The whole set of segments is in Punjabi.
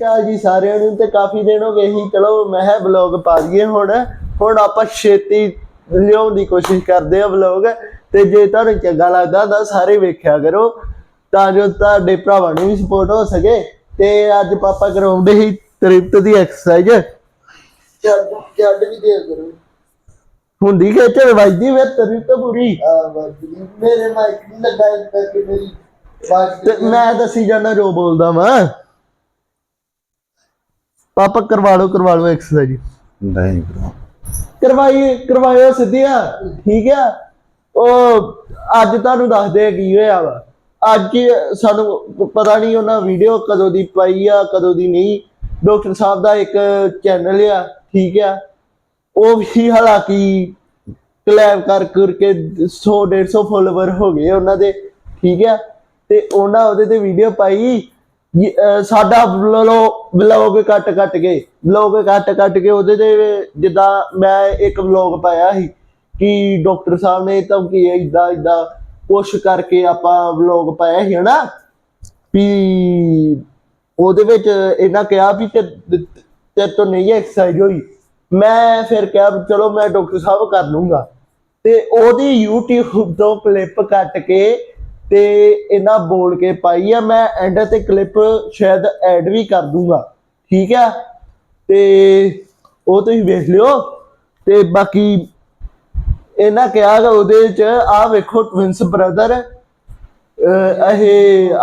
ਕਾਲ ਜੀ ਸਾਰਿਆਂ ਨੂੰ ਤੇ ਕਾਫੀ ਦਿਨ ਹੋ ਗਏ ਸੀ ਚਲੋ ਮੈਂ ਹੈ ਵਲੌਗ ਪਾ ਦਈਏ ਹੁਣ। ਹੁਣ ਆਪਾਂ ਛੇਤੀ ਲਿਆਉਣ ਦੀ ਕੋਸ਼ਿਸ਼ ਕਰਦੇ ਆ ਵਲੌਗ ਤੇ ਜੇ ਤੁਹਾਨੂੰ ਚੰਗਾ ਲੱਗਦਾ ਤਾਂ ਸਾਰੇ ਵੇਖਿਆ ਕਰੋ ਤਾਂ ਜੋ ਤੁਹਾਡੇ ਭਰਾਵਾਂ ਨੂੰ ਵੀ ਸਪੋਰਟ ਹੋ ਸਕੇ। ਤੇ ਅੱਜ ਪਾਪਾ ਕਰਾਉਂਦੇ ਸੀ ਤ੍ਰਿਪਤ ਦੀ ਐਕਸਰਸਾਈਜ਼ ਚੱਲ ਚੱਲ ਵੀ ਦੇ ਕਰੋ। ਹੁੰਦੀ ਕਿ ਤੇ ਵੱਜਦੀ ਵੇ ਤ੍ਰਿਪਤ ਪੂਰੀ? ਆ ਮੇਰੇ ਮਾਈਕ ਨਹੀਂ ਲੱਗਾ ਇਸ ਕਰਕੇ ਮੇਰੀ ਤੇ ਮੈਂ ਦੱਸੀ ਜਾਣਾ ਜੋ ਬੋਲਦਾ ਵਾਂ। ਪਾਪਾ ਕਰਵਾ ਲਓ ਕਰਵਾ ਲਓ ਐਕਸਰਸਾਈਜ਼ ਨਹੀਂ ਬ్రో ਕਰਵਾਈਏ ਕਰਵਾਇਓ ਸਿੱਧੀਆਂ ਠੀਕ ਆ। ਉਹ ਅੱਜ ਤੁਹਾਨੂੰ ਦੱਸਦੇ ਆ ਕੀ ਹੋਇਆ ਵਾ। ਅੱਜ ਸਾਨੂੰ ਪਤਾ ਨਹੀਂ ਉਹਨਾਂ ਵੀਡੀਓ ਕਦੋਂ ਦੀ ਪਾਈ ਆ ਕਦੋਂ ਦੀ ਨਹੀਂ। ਡਾਕਟਰ ਸਾਹਿਬ ਦਾ ਇੱਕ ਚੈਨਲ ਆ ਠੀਕ ਆ। ਉਹ ਵੀ ਹਾਲਾਂਕਿ ਕਲੈਬ ਕਰ ਕਰਕੇ 100 150 ਫੋਲੋਵਰ ਹੋ ਗਏ ਉਹਨਾਂ ਦੇ ਠੀਕ ਆ। ਤੇ ਉਹਨਾਂ ਉਹਦੇ ਤੇ ਵੀਡੀਓ ਪਾਈ। ਸਾਡਾ ਵਲੌਗ ਕੱਟ ਕੱਟ ਕੇ ਵਲੌਗ ਕੱਟ ਕੱਟ ਕੇ ਉਹਦੇ ਤੇ ਜਿੱਦਾਂ ਮੈਂ ਇੱਕ ਵਲੌਗ ਪਾਇਆ ਸੀ ਕਿ ਡਾਕਟਰ ਸਾਹਿਬ ਨੇ ਧਮਕੀ ਇਦਾਂ ਇਦਾਂ ਪੁਸ਼ ਕਰਕੇ ਆਪਾਂ ਵਲੌਗ ਪਾਇਆ ਸੀ, ਹਨਾ? ਵੀ ਉਹਦੇ ਵਿੱਚ ਇਹਨਾਂ ਕਿਹਾ ਵੀ ਤੇ ਤੇ, ਤੋਂ ਨਹੀਂ ਐਕਸਰਸਾਈਜ਼ ਹੋਈ। ਮੈਂ ਫਿਰ ਕਿਹਾ ਚਲੋ ਮੈਂ ਡਾਕਟਰ ਸਾਹਿਬ ਕਰ ਲੂੰਗਾ। ਤੇ ਉਹਦੀ YouTube ਤੋਂ ਕਲਿੱਪ ਕੱਟ ਕੇ ਤੇ ਇਹਨਾਂ ਬੋਲ ਕੇ ਪਾਈ ਆ, ਮੈਂ ਐਂਡ ਤੇ ਕਲਿੱਪ ਸ਼ਾਇਦ ਐਡ ਵੀ ਕਰ ਦੂੰਗਾ। ਠੀਕ ਆ? ਤੇ ਉਹ ਤੁਸੀਂ ਵੇਖ ਲਿਓ। ਤੇ ਬਾਕੀ ਇਹਨਾਂ ਕਿਹਾ ਕਿ ਉਹਦੇ ਚ ਆ ਵੇਖੋ ਟਵਿੰਸ ਬ੍ਰਦਰ ਇਹ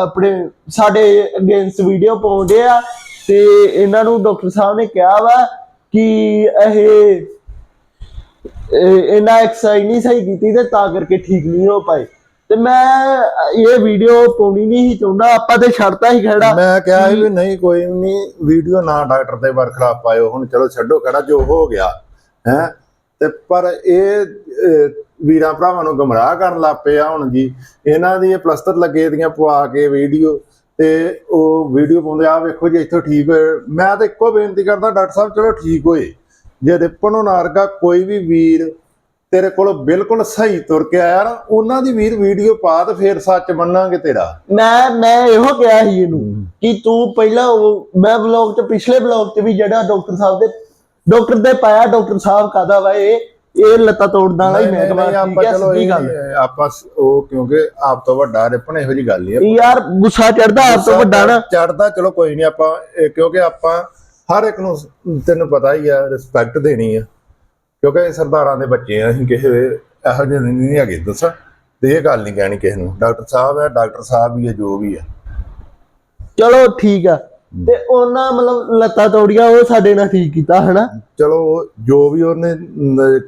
ਆਪਣੇ ਸਾਡੇ ਅਗੇਂਸਟ ਵੀਡੀਓ ਪਾਉਂਦੇ ਆ। ਤੇ ਇਹਨਾਂ ਨੂੰ ਡਾਕਟਰ ਸਾਹਿਬ ਨੇ ਕਿਹਾ ਵਾ ਕਿ ਇਹ- ਇਹਨਾਂ ਐਕਸਰਸਾਈਜ਼ ਨਹੀਂ ਸਹੀ ਕੀਤੀ ਤੇ ਤਾਂ ਕਰਕੇ ਠੀਕ ਨਹੀਂ ਹੋ ਪਾਏ। ਤੇ ਮੈਂ ਇਹ ਵੀਡੀਓ ਪਾਉਣੀ ਨਹੀਂ ਸੀ ਚਾਹੁੰਦਾ ਆਪਾਂ ਤੇ ਛੱਡਤਾ ਹੀ ਖੜਾ। ਮੈਂ ਕਿਹਾ ਸੀ ਵੀ ਨਹੀਂ ਕੋਈ ਨਹੀਂ ਵੀਡੀਓ ਨਾ ਡਾਕਟਰ ਦੇ ਵਰਖਲਾਫ ਪਾਇਓ। ਹੁਣ ਚਲੋ ਛੱਡੋ ਕਿਹੜਾ ਜੋ ਹੋ ਗਿਆ ਹੈ। ਤੇ ਪਰ ਇਹ ਵੀਰਾਂ ਭਰਾਵਾਂ ਨੂੰ ਗਮਰਾਹ ਕਰਨ ਲੱਗ ਪਏ ਆ ਹੁਣ ਜੀ। ਇਹਨਾਂ ਦੀ ਇਹ ਪਲਸਤਰ ਲੱਗੇ ਦੀਆਂ ਪਵਾ ਕੇ ਵੀਡੀਓ ਤੇ ਉਹ ਵੀਡੀਓ ਪਾਉਂਦੇ ਆ ਵੇਖੋ ਜੀ ਇੱਥੋਂ ਠੀਕ ਹੋਏ। ਮੈਂ ਤਾਂ ਇੱਕੋ ਬੇਨਤੀ ਕਰਦਾ ਡਾਕਟਰ ਸਾਹਿਬ ਚਲੋ ਠੀਕ ਹੋਏ। ਜੇ ਰਿਪਨੋ ਨਾਰਗਾ ਕੋਈ ਵੀ ਵੀਰ ਤੇਰੇ ਕੋਲ ਬਿਲਕੁਲ ਸਹੀ ਤੁਰ ਕੇ ਆਇਆ ਨਾ ਉਹਨਾਂ ਦੀ ਵੀਰ ਵੀਡੀਓ ਪਾ ਤੇ ਫੇਰ ਸੱਚ ਮੰਨਾਂਗੇ ਤੇਰਾ। ਮੈਂ ਮੈਂ ਇਹੋ ਕਿਹਾ ਸੀ ਇਹਨੂੰ ਕਿ ਤੂੰ ਪਹਿਲਾਂ ਉਹ ਮੈਂ ਬਲੌਗ ਚ ਪਿਛਲੇ ਬਲੌਗ ਚ ਵੀ ਜਿਹੜਾ ਡਾਕਟਰ ਸਾਹਿਬ ਦੇ ਡਾਕਟਰ ਦੇ ਪਾਇਆ ਡਾਕਟਰ ਸਾਹਿਬ ਕਾਦਾ ਵਾ ਇਹ ਇਹ ਲੱਤਾਂ ਤੋੜਨ ਵਾਲਾ ਹੀ ਨਹੀਂ, ਮੈਂ ਨਹੀਂ, ਕਹਾਂ ਆਪਾਂ ਠੀਕ ਹੈ ਸਿੱਧੀ ਗੱਲ। ਆਪਾਂ ਉਹ ਕਿਉਂਕਿ ਆਪ ਤੋਂ ਵੱਡਾ ਰਿਪਨ ਇਹੋ ਜੀ ਗੱਲ ਨਹੀਂ ਹੈ। ਯਾਰ ਗੁੱਸਾ ਚੜਦਾ ਆਪ ਤੋਂ ਵੱਡਾ ਨਾ। ਚੜਦਾ ਚਲੋ ਕੋਈ ਨਹੀਂ ਆਪਾਂ ਕਿਉਂਕਿ ਆਪਾਂ ਹਰ ਇੱਕ ਨੂੰ ਤੈਨੂੰ ਪਤਾ ਹੀ ਆ ਰਿਸਪੈਕਟ ਦੇਣੀ ਆ। ਕਿਉਂਕਿ ਇਹ ਸਰਦਾਰਾਂ ਦੇ ਬੱਚੇ ਆ ਅਸੀਂ ਕਿਸੇ ਇਹੋ ਜਿਹੇ ਨਹੀਂ ਨਹੀਂ ਹੈਗੇ ਦੱਸਾਂ। ਤੇ ਇਹ ਗੱਲ ਨਹੀਂ ਕਹਿਣੀ ਕਿਸੇ ਨੂੰ। ਡਾਕਟਰ ਸਾਹਿਬ ਹੈ ਡਾਕਟਰ ਸਾਹਿਬ ਵੀ ਹੈ ਜੋ ਵੀ ਹੈ ਚਲੋ ਠੀਕ ਆ। ਤੇ ਉਹਨਾਂ ਮਤਲਬ ਲੱਤਾਂ ਤੋੜੀਆਂ ਉਹ ਸਾਡੇ ਨਾਲ ਠੀਕ ਕੀਤਾ ਹਨਾ? ਚਲੋ ਜੋ ਵੀ ਉਹਨੇ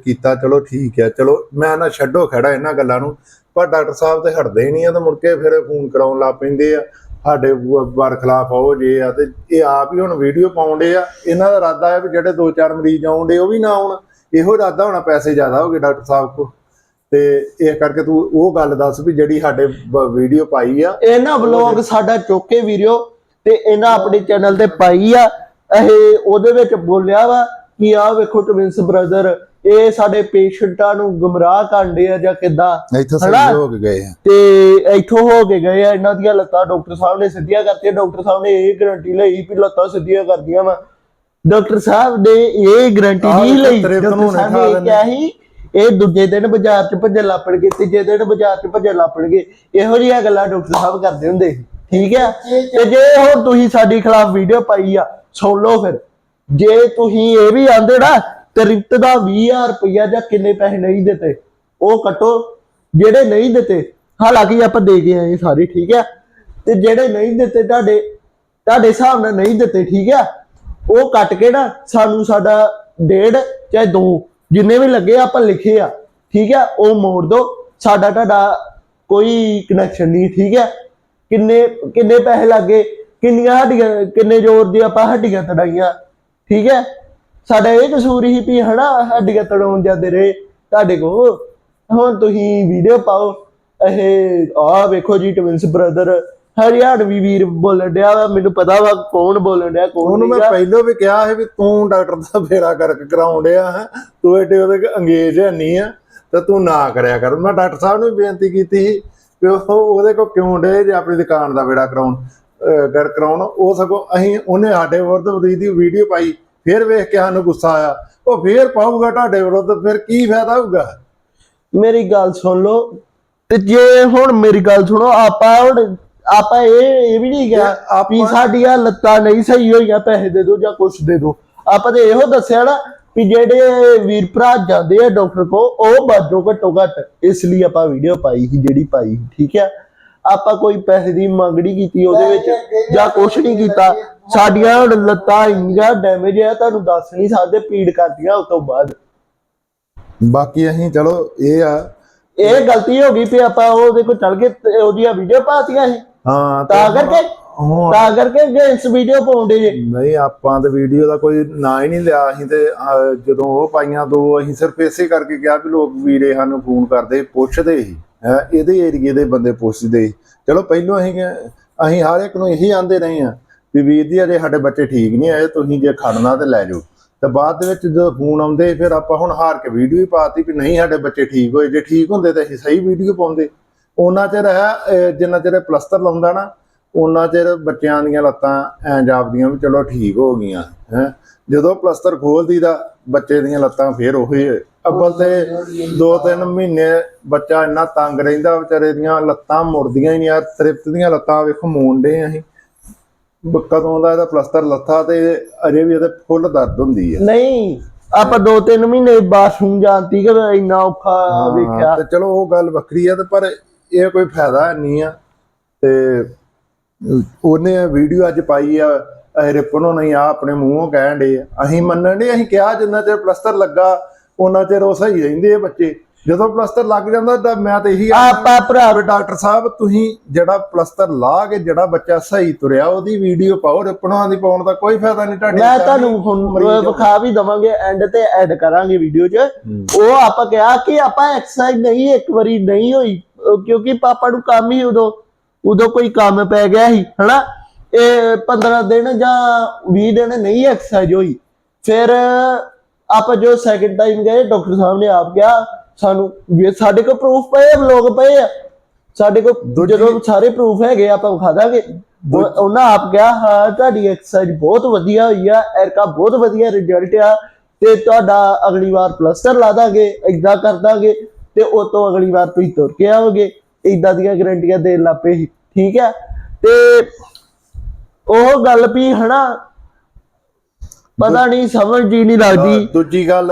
ਕੀਤਾ ਚਲੋ ਠੀਕ ਹੈ ਚਲੋ ਮੈਂ ਨਾ ਛੱਡੋ ਖੜਾ ਇਹਨਾਂ ਗੱਲਾਂ ਨੂੰ। ਪਰ ਡਾਕਟਰ ਸਾਹਿਬ ਤੇ ਹਟਦੇ ਹੀ ਨਹੀਂ ਆ ਤੇ ਮੁੜ ਕੇ ਫਿਰ ਫੋਨ ਕਰਾਉਣ ਲੱਗ ਪੈਂਦੇ ਆ। ਸਾਡੇ ਵਰ ਖਿਲਾਫ ਆਓ ਜੇ ਆ ਤੇ ਇਹ ਆਪ ਹੀ ਹੁਣ ਵੀਡੀਓ ਪਾਉਂਦੇ ਆ। ਇਹਨਾਂ ਦਾ ਇਰਾਦਾ ਹੈ ਵੀ ਜਿਹੜੇ ਦੋ ਚਾਰ ਮਰੀਜ਼ ਆਉਂਦੇ ਉਹ ਵੀ ਨਾ ਆਉਣ। ਇਹੋ ਇਰਾਦਾ ਹੋਣਾ ਪੈਸੇ ਜ਼ਿਆਦਾ ਹੋ ਗਏ ਡਾਕਟਰ ਸਾਹਿਬ ਕੋ ਤੇ ਇਹ ਕਰਕੇ ਤੂੰ ਉਹ ਗੱਲ ਦੱਸ ਵੀ ਜਿਹੜੀ ਸਾਡੇ ਵੀਡੀਓ ਪਾਈ ਆ। ਇਹਨਾਂ ਵਲੌਗ ਸਾਡਾ ਚੁੱਕੇ ਵੀਡੀਓ ਤੇ ਇਹਨਾਂ ਆਪਣੇ ਚੈਨਲ ਤੇ ਪਾਈ ਆ। ਇਹ ਉਹਦੇ ਵਿੱਚ ਬੋਲਿਆ ਵਾ ਕਿ ਆ ਵੇਖੋ ਟਵਿੰਸ ਬ੍ਰਦਰ ਇਹ ਸਾਡੇ ਪੇਸ਼ੈਂਟਾਂ ਨੂੰ ਗੁੰਮਰਾਹ ਕਰਦੇ ਆ ਜਾਂ ਕਿਦਾਂ? ਇੱਥੇ? ਸਹੀ ਹੋ ਕੇ ਗਏ ਆ। ਤੇ ਇੱਥੋਂ ਹੋ ਕੇ ਗਏ ਆ। ਇਹਨਾਂ ਦੀਆਂ ਲੱਤਾਂ ਡਾਕਟਰ ਸਾਹਿਬ ਨੇ ਸਿੱਧੀਆਂ ਕਰਤੀਆਂ। ਡਾਕਟਰ ਸਾਹਿਬ ਨੇ ਇਹ ਗਾਰੰਟੀ ਲਈ ਵੀ ਲੱਤਾਂ ਸਿੱਧੀਆਂ ਕਰਦੀਆਂ ਵਾ। ਡਾਕਟਰ ਸਾਹਿਬ ਨੇ ਇਹ ਗਾਰੰਟੀ ਨਹੀਂ ਲਈ ਡਾਕਟਰ ਸਾਹਿਬ ਨੇ ਇਹ ਲੈਂਦੇ। ਕਿਹਾ ਸੀ ਇਹ ਦੂਜੇ ਦਿਨ ਬਾਜ਼ਾਰ 'ਚ ਭੱਜਣ ਲੱਪਣਗੇ ਤੀਜੇ ਦਿਨ ਬਾਜ਼ਾਰ 'ਚ ਭੱਜਣ ਲੱਪਣਗੇ। ਇਹੋ ਜਿਹੀਆਂ ਗੱਲਾਂ ਡਾਕਟਰ ਸਾਹਿਬ ਕਰਦੇ ਹੁੰਦੇ ਸੀ ਠੀਕ ਹੈ ਤੇ ਜੇ ਹੁਣ ਤੁਸੀਂ ਸਾਡੀ ਖਿਲਾਫ ਵੀਡੀਓ ਪਾਈ ਆ ਸੁਣ ਲਓ ਫਿਰ। ਜੇ ਤੁਸੀਂ ਇਹ ਵੀ ਆਂਦੇ ਨਾ ਤ੍ਰਿਪਤ ਦਾ 20000 ਰੁਪਇਆ ਜਾਂ ਕਿੰਨੇ ਪੈਸੇ ਨਹੀਂ ਦਿੱਤੇ ਉਹ ਕੱਟੋ। ਜਿਹੜੇ ਨਹੀਂ ਦਿੱਤੇ ਹਾਲਾਂਕਿ ਆਪਾਂ ਦੇ ਕੇ ਆਏ ਸਾਰੇ ਠੀਕ ਹੈ ਤੇ ਜਿਹੜੇ ਨਹੀਂ ਦਿੱਤੇ ਤੁਹਾਡੇ ਤੁਹਾਡੇ ਹਿਸਾਬ ਨਾਲ ਨਹੀਂ ਦਿੱਤੇ ਠੀਕ ਹੈ ਉਹ ਕੱਟ ਕੇ ਨਾ ਸਾਨੂੰ ਸਾਡਾ ਡੇਢ ਚਾਹੇ ਦੋ, ਜਿੰਨੇ ਵੀ ਲੱਗੇ ਆਪਾਂ ਲਿਖੇ ਆ। ਠੀਕ ਹੈ ਉਹ ਮੋੜ ਦੋ। ਸਾਡਾ ਤੁਹਾਡਾ ਕੋਈ ਕਨੈਕਸ਼ਨ ਨਹੀਂ, ਠੀਕ ਹੈ ਕਿੰਨੇ ਕਿੰਨੇ ਪੈਸੇ ਲੱਗੇ? ਕਿੰਨੀਆਂ ਹੱਡੀਆਂ, ਕਿੰਨੇ ਜ਼ੋਰ ਦੀ ਆਪਾਂ ਹੱਡੀਆਂ ਤੜਾਈਆਂ? ਠੀਕ ਹੈ ਸਾਡਾ ਇਹ ਕਸੂਰ ਹੀ ਵੀ ਹਨਾ, ਹੱਡੀਆਂ ਤੜਾਉਣ ਜਾਂਦੇ ਰਹੇ। ਤੁਹਾਡੇ ਕੋ ਹੁਣ ਤੁਸੀਂ ਵੀਡੀਓ ਪਾਓ। ਇਹ ਆ ਵੇਖੋ ਜੀ ਟਵਿੰਸ ਬ੍ਰਦਰ ਹਰਿਆਣਵੀ ਵੀਰ ਬੋਲਣ ਡਿਆ ਵਾ ਮੈਨੂੰ ਪਤਾ ਵਾ ਕੌਣ ਬੋਲਣ ਡਿਆ ਕੌਣ ਉਹਨੂੰ ਮੈਂ। ਪਹਿਲਾਂ ਵੀ ਕਿਹਾ ਸੀ ਵੀ ਤੂੰ ਡਾਕਟਰ ਦਾ ਫੇਰਾ ਕਰਕੇ ਕਰਾਉਣ ਡਿਆ ਹੈ ਤੂੰ ਏਡੇ ਉਹਦੇ ਅੰਗੇਜ ਹੈ ਨਹੀਂ ਆ ਤੇ ਤੂੰ ਨਾ ਕਰਿਆ ਕਰ। ਮੈਂ ਡਾਕਟਰ ਸਾਹਿਬ ਨੂੰ ਵੀ ਬੇਨਤੀ ਕੀਤੀ ਸੀ ਕਿ ਉਹ ਉਹਦੇ ਕੋ ਕਿਉਂ ਡੇ ਜੇ ਆਪਣੀ ਦੁਕਾਨ ਦਾ ਫੇਰਾ ਕਰਾਉਣ ਕਰ ਕਰਾਉਣ। ਉਹ ਸਗੋਂ ਅਸੀਂ ਉਹਨੇ ਸਾਡੇ ਵਿਰੁੱਧ ਵਿਰੋਧੀ ਦੀ ਵੀਡੀਓ ਪਾਈ ਫਿਰ ਵੇਖ ਕੇ ਸਾਨੂੰ ਗੁੱਸਾ ਆਇਆ। ਉਹ ਫੇਰ ਪਾਊਗਾ ਤੁਹਾਡੇ ਵਿਰੁੱਧ ਫਿਰ ਕੀ ਫਾਇਦਾ ਹੋਊਗਾ? ਮੇਰੀ ਗੱਲ ਸੁਣ ਲਓ ਤੇ ਜੇ ਹੁਣ ਮੇਰੀ ਗੱਲ ਸੁਣੋ ਆਪਾਂ ਹੁਣ ਆਪਾਂ ਇਹ ਇਹ ਵੀ ਨਹੀਂ ਕਿਹਾ ਵੀ ਸਾਡੀਆਂ ਲੱਤਾਂ ਨਹੀਂ ਸਹੀ ਹੋਈਆਂ ਪੈਸੇ ਦੇ ਦਿਓ ਜਾਂ ਕੁਛ ਦੇ ਦਿਓ। ਆਪਾਂ ਤੇ ਇਹੋ ਦੱਸਿਆ ਨਾ ਵੀ ਜਿਹੜੇ ਵੀਰ ਭਰਾ ਜਾਂਦੇ ਆ ਡਾਕਟਰ ਕੋ ਉਹ ਬਾਜੋ ਘੱਟੋ ਘੱਟ ਇਸ ਲਈ ਆਪਾਂ ਵੀਡੀਓ ਪਾਈ ਸੀ ਜਿਹੜੀ ਪਾਈ ਠੀਕ ਹੈ ਆਪਾਂ ਕੋਈ ਪੈਸੇ ਦੀ ਮੰਗ ਨਹੀਂ ਕੀਤੀ ਉਹਦੇ ਵਿੱਚ ਜਾਂ ਕੁਛ ਨਹੀਂ ਕੀਤਾ। ਸਾਡੀਆਂ ਲੱਤਾਂ ਇੰਨੀਆਂ ਡੈਮੇਜ ਆ ਤੁਹਾਨੂੰ ਦੱਸ ਨਹੀਂ ਸਕਦੇ ਪੀੜ ਕਰਦੀਆਂ ਉਸ ਤੋਂ ਬਾਅਦ। ਬਾਕੀ ਅਸੀਂ ਚਲੋ ਇਹ ਆ। ਇਹ ਗਲਤੀ ਹੋ ਗਈ ਵੀ ਆਪਾਂ ਉਹਦੇ ਕੋਲ ਚੱਲ ਕੇ ਤੇ ਉਹਦੀਆਂ ਵੀਡੀਓ ਪਾਤੀਆਂ ਸੀ। ਹਾਂ ਤੇ ਕਰਕੇ ਹੁਣ ਤਾਂ ਕਰਕੇ ਇਸ ਵੀਡੀਓ ਪਾਉਂਦੇ ਜੇ। ਨਹੀਂ ਆਪਾਂ ਤੇ ਵੀਡੀਓ ਦਾ ਕੋਈ ਨਾਂ ਹੀ ਨਹੀਂ ਲਿਆ। ਅਸੀਂ ਤੇ ਅਹ, ਜਦੋਂ ਉਹ ਪਾਈਆਂ ਦੋ ਅਸੀਂ ਸਿਰਫ ਇਸੇ ਕਰਕੇ ਕਿਹਾ ਵੀ ਲੋਕ ਵੀਰੇ ਸਾਨੂੰ ਫੋਨ ਕਰਦੇ ਪੁੱਛਦੇ ਹੀ। ਹੈ ਇਹਦੇ ਏਰੀਏ ਦੇ ਬੰਦੇ ਪੁੱਛਦੇ ਸੀ। ਚਲੋ ਪਹਿਲੋਂ ਅਸੀਂ ਕਿਹਾ- ਅਸੀਂ ਹਰ ਇੱਕ ਨੂੰ ਇਹੀ ਆਂਦੇ ਰਹੇ ਆ ਵੀ ਵੀਰ ਜੀ ਅਜੇ ਸਾਡੇ ਬੱਚੇ ਠੀਕ ਨਹੀਂ ਆਏ ਤੁਸੀਂ ਜੇ ਖੜਨਾ ਤੇ ਲੈ ਜਾਓ। ਤੇ ਬਾਅਦ ਦੇ ਵਿੱਚ ਜਦੋਂ ਫੋਨ ਆਉਂਦੇ ਫਿਰ ਆਪਾਂ ਹੁਣ ਹਾਰ ਕੇ ਵੀਡੀਓ ਹੀ ਪਾਤੀ ਵੀ ਨਹੀਂ ਸਾਡੇ ਬੱਚੇ ਠੀਕ ਹੋਏ। ਜੇ ਠੀਕ ਹੁੰਦੇ ਤਾਂ ਅਸੀਂ ਸਹੀ ਵੀਡੀਓ ਪਾਉਂਦੇ। ਉਹਨਾਂ ਚਿਰ ਹੈ ਜਿੰਨਾ ਚਿਰ ਇਹ ਪਲਸਤਰ ਲਾਉਂਦਾ ਨਾ ਉਹਨਾਂ ਚਿਰ ਬੱਚਿਆਂ ਦੀਆਂ ਲੱਤਾਂ ਐਂ ਜਾਪਦੀਆਂ ਵੀ ਚਲੋ ਠੀਕ ਹੋ ਗਈਆਂ ਹੈ। ਜਦੋਂ ਪਲਸਤਰ ਖੋਲਦੀ ਦਾ ਬੱਚੇ ਦੀਆਂ ਲੱਤਾਂ ਫੇਰ ਉਹੀ ਅੱਬਲ ਤੇ ਦੋ ਤਿੰਨ ਮਹੀਨੇ ਬੱਚਾ ਇੰਨਾ ਤੰਗ ਰਹਿੰਦਾ ਵਿਚਾਰੇ ਦੀਆਂ ਲੱਤਾਂ ਮੁੜਦੀਆਂ ਹੀ ਨਹੀਂ ਯਾਰ ਤ੍ਰਿਪਤ ਦੀਆਂ ਲੱਤਾਂ ਵੇਖੋ ਮੋਣਦੇ ਅਸੀਂ। ਬ- ਕਦੋਂ ਦਾ ਇਹਦਾ ਪਲਸਤਰ ਲੱਥਾ ਤੇ ਅਜੇ ਵੀ ਇਹਦੇ ਫੁੱਲ ਦਰਦ ਹੁੰਦੀ ਹੈ ਨਹੀਂ ਆਪਾਂ ਦੋ ਤਿੰਨ ਮਹੀਨੇ ਬਾਥਰੂਮ ਜਾਂਦੀ ਕਿ ਇੰਨਾ ਔਖਾ ਵੇਖਿਆ। ਤੇ ਚਲੋ ਉਹ ਗੱਲ ਵੱਖਰੀ ਆ ਤੇ ਪਰ ਇਹ ਕੋਈ ਫਾਇਦਾ ਨਹੀਂ ਆ। ਤੇ ਉਹਨੇ ਵੀਡੀਓ ਅੱਜ ਪਾਈ ਆ ਇਹ ਰਿਪਨੋਂ ਨਹੀਂ ਆ ਆਪਣੇ ਮੂੰਹੋਂ ਕਹਿਣ ਦੇ ਅਸੀਂ ਮੰਨਣ ਦੇ ਅਸੀਂ ਕਿਹਾ ਜਿੰਨਾ ਚਿਰ ਪਲਸਤਰ ਲੱਗਾ ਉਹਨਾਂ ਚਿਰ ਉਹ ਸਹੀ ਰਹਿੰਦੇ ਆ ਬੱਚੇ। ਜਦੋਂ ਪਲਸਤਰ ਲੱਗ ਜਾਂਦਾ ਤਾਂ ਮੈਂ ਤੇ ਇਹੀ ਆਪਾਂ ਭਰਾ ਵੀ ਡਾਕਟਰ ਸਾਹਿਬ ਤੁਸੀਂ ਜਿਹੜਾ ਪਲਸਤਰ ਲਾ ਕੇ ਜਿਹੜਾ ਬੱਚਾ ਸਹੀ ਤੁਰਿਆ ਉਹਦੀ ਵੀਡੀਓ ਪਾਓ ਰਿਪਨੋਂ ਦੀ ਪਾਉਣ ਦਾ ਕੋਈ ਫਾਇਦਾ ਨਹੀਂ ਤੁਹਾਡੀ ਮੈਂ ਤੁਹਾਨੂੰ ਹੁਣ ਵਿਖਾ ਵੀ ਦਵਾਂਗੇ ਐਂਡ ਤੇ ਐਡ ਕਰਾਂਗੇ ਵੀਡੀਓ 'ਚ। ਉਹ ਆਪਾਂ ਕਿਹਾ ਕਿ ਆਪਾਂ ਐਕਸਰਸਾਈਜ਼ ਨਹੀਂ ਇੱਕ ਵਾਰੀ ਨਹੀਂ ਹੋਈ। ਕਿਉਂਕਿ ਪਾਪਾ ਨੂੰ ਕੰਮ ਹੀ ਉਦੋਂ ਉਦੋਂ ਕੋਈ ਕੰਮ ਪੈ ਗਿਆ ਸੀ ਹਨਾ? ਇਹ 15 ਦਿਨ ਜਾਂ 20 ਦਿਨ ਨਹੀਂ ਐਕਸਰਸਾਈਜ਼ ਹੋਈ। ਫਿਰ ਆਪਾਂ ਜੋ ਸੈਕਿੰਡ ਟਾਈਮ ਗਏ ਡਾਕਟਰ ਸਾਹਿਬ ਨੇ ਆਪ ਕਿਹਾ ਸਾਨੂੰ ਵੀ ਸਾਡੇ ਕੋਲ ਪ੍ਰੂਫ ਪਏ ਆ ਲੋਕ ਪਏ ਆ। ਸਾਡੇ ਕੋਲ ਜਦੋਂ ਸਾਰੇ ਪ੍ਰੂਫ ਹੈਗੇ ਆਪਾਂ ਵਿਖਾ ਦਾਂਗੇ। ਉਹ- ਉਹਨਾਂ ਆਪ ਕਿਹਾ ਹਾਂ ਤੁਹਾਡੀ ਐਕਸਰਸਾਈਜ਼ ਬਹੁਤ ਵਧੀਆ ਹੋਈ ਆ ਐਰਕਾ ਬਹੁਤ ਵਧੀਆ ਰਿਜ਼ਲਟ ਆ ਤੇ ਤੁਹਾਡਾ ਅਗਲੀ ਵਾਰ ਪਲਸਟਰ ਲਾ ਦਾਂਗੇ ਇਦਾਂ ਕਰ ਦਾਂਗੇ। ਤੇ ਉਹ ਤੋਂ ਅਗਲੀ ਵਾਰ ਤੁਸੀਂ ਤੁਰ ਕੇ ਆਓਗੇ। ਇਦਾਂ ਦੀਆਂ ਗਰੰਟੀਆਂ ਦੇਣ ਲੱਪੇ ਠੀਕ ਹੈ? ਤੇ ਉਹ ਗੱਲ ਵੀ ਹਨਾ ਪਤਾ ਨਹੀਂ ਸਮਝ ਜੀ ਨਹੀਂ ਲੱਗਦੀ। ਦੂਜੀ ਗੱਲ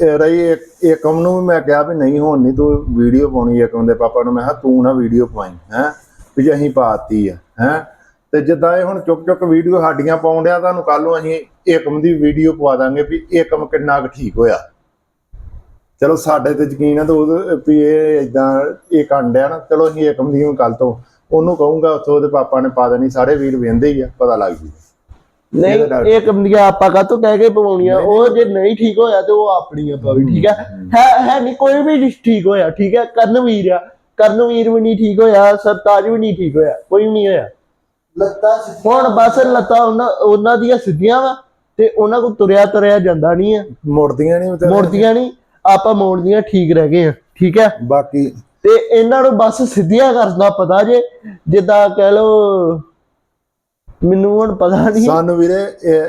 ਰਹੀ ਇੱਕ- ਏਕਮ ਨੂੰ ਵੀ ਮੈਂ ਕਿਹਾ ਵੀ ਨਹੀਂ ਹੁਣ ਨਹੀਂ ਤੂੰ ਵੀਡੀਓ ਪਾਉਣੀ ਏਕਮ ਦੇ ਪਾਪਾ ਨੂੰ ਮੈਂ ਕਿਹਾ ਤੂੰ ਨਾ ਵੀਡੀਓ ਪਾਈ ਹੈ? ਵੀ ਅਸੀਂ ਪਾਤੀ ਆ ਹੈ? ਤੇ ਜਿੱਦਾਂ ਇਹ ਹੁਣ ਚੁੱਕ ਚੁੱਕ ਵੀਡੀਓ ਸਾਡੀਆਂ ਪਾਉਣ ਡਿਆ ਤੁਹਾਨੂੰ ਕੱਲ ਨੂੰ ਅਸੀਂ ਏਕਮ ਦੀ ਵੀਡੀਓ ਪਵਾ ਦਾਂਗੇ ਵੀ ਏਕਮ ਕਿੰਨਾ ਕੁ ਠੀਕ ਹੋਇਆ। ਚਲੋ ਸਾਡੇ ਤੇ ਯਕੀਨ ਹੈ ਤਾਂ ਉਹ ਵੀ ਇਹ ਇਦਾਂ ਇਹ ਕੰਡਿਆ ਨਾ ਚਲੋ ਅਸੀਂ ਏਕਮ ਦੀ ਕੱਲ ਤੋਂ ਉਹਨੂੰ ਕਹੂੰਗਾ ਉੱਥੋਂ ਉਹਦੇ ਪਾਪਾ ਨੇ ਪਾ ਦੇਣੀ ਸਾਰੇ ਵੀਰ ਵੇਂਦੇ ਹੀ ਆ ਪਤਾ ਲੱਗ ਜੂ। ਨਹੀਂ ਇਹ ਕੰਪਨੀਆਂ ਆਪਾਂ ਕਾਹਤੋਂ ਕਹਿ ਕੇ ਪਵਾਉਣੀਆਂ ਉਹ ਜੇ ਨਹੀਂ ਠੀਕ ਹੋਇਆ ਤੇ ਉਹ ਆਪਣੀ ਆਪਾਂ ਵੀ ਠੀਕ ਹੈ ਹੈ। ਹੈ ਨਹੀਂ ਕੋਈ ਵੀ ਨਹੀਂ ਠੀਕ ਹੋਇਆ ਠੀਕ ਹੈ ਕਰਨਵੀਰ ਆ। ਕਰਨਵੀਰ ਵੀ ਨਹੀਂ ਠੀਕ ਹੋਇਆ ਸਰਤਾਜ ਵੀ ਨਹੀਂ ਠੀਕ ਹੋਇਆ ਕੋਈ ਵੀ ਨਹੀਂ ਹੋਇਆ। ਲੱਤਾਂ ਹੁਣ ਬਸ ਲੱਤਾਂ ਉਹਨਾਂ ਉਹਨਾਂ ਦੀਆਂ ਸਿੱਧੀਆਂ ਵਾ ਤੇ ਉਹਨਾਂ ਕੋ ਤੁਰਿਆ ਤੁਰਿਆ ਜਾਂਦਾ ਨਹੀਂ ਆ। ਮੁੜਦੀਆਂ ਨਹੀਂ ਮੋੜਦੀਆਂ ਨਹੀਂ। ਆਪਾਂ ਮੋੜਦੀਆਂ ਠੀਕ ਰਹਿ ਗਏ ਆ ਠੀਕ ਹੈ? ਬਾਕੀ ਤੇ ਇਹਨਾਂ ਨੂੰ ਬਸ ਸਿੱਧੀਆਂ ਕਰਨਾ ਪਤਾ ਜੇ ਜਿੱਦਾਂ ਕਹਿ ਲੋ ਮੈਨੂੰ ਹੁਣ ਪਤਾ ਨਹੀਂ। ਸਾਨੂੰ ਵੀਰੇ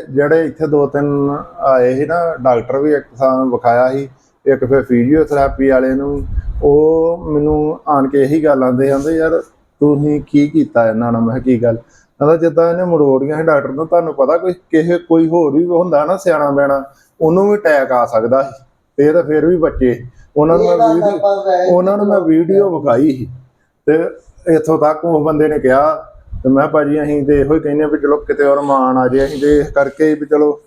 ਜਿਹੜੇ ਇੱਥੇ ਦੋ ਤਿੰਨ ਆਏ ਸੀ ਨਾ ਡਾਕਟਰ ਵੀ ਇੱਕ ਸਾਨੂੰ ਵਿਖਾਇਆ ਸੀ ਇੱਕ ਫਿਰ ਫਿਜ਼ੀਓਥੈਰੇਪੀ ਵਾਲੇ ਨੂੰ ਉਹ ਮੈਨੂੰ ਆਣ ਕੇ ਇਹੀ ਗੱਲ ਆਂਦੇ ਆਂਦੇ ਯਾਰ ਤੁਸੀਂ ਕੀ ਕੀਤਾ ਇਹਨਾਂ ਨਾਲ? ਮੈਂ ਕੀ ਗੱਲ? ਕਹਿੰਦਾ ਜਿੱਦਾਂ ਇਹਨੇ ਮੜੋੜੀਆਂ ਸੀ ਡਾਕਟਰ ਨੂੰ ਤੁਹਾਨੂੰ ਪਤਾ ਕੋਈ ਕਿਸੇ ਕੋਈ ਹੋਰ ਵੀ ਹੁੰਦਾ ਨਾ ਸਿਆਣਾ ਬੈਣਾ ਉਹਨੂੰ ਵੀ ਅਟੈਕ ਆ ਸਕਦਾ ਸੀ। ਤੇ ਇਹ ਤਾਂ ਫਿਰ ਵੀ ਬੱਚੇ। ਉਹਨਾਂ ਨੂੰ ਮੈਂ ਵੀਡੀਓ ਉਹਨਾਂ ਨੂੰ ਮੈਂ ਵੀਡੀਓ ਵਿਖਾਈ ਸੀ। ਤੇ ਇੱਥੋਂ ਤੱਕ ਉਹ ਬੰਦੇ ਨੇ ਕਿਹਾ ਤੇ ਮੈਂ ਭਾਜੀ ਅਸੀਂ ਤੇ ਇਹੋ ਹੀ ਕਹਿੰਦੇ ਵੀ ਚਲੋ ਕਿਤੇ ਹੋਰ ਮਾਣ ਆ ਜੇ ਅਸੀਂ ਤੇ ਇਸ ਕਰਕੇ ਵੀ ਚਲੋ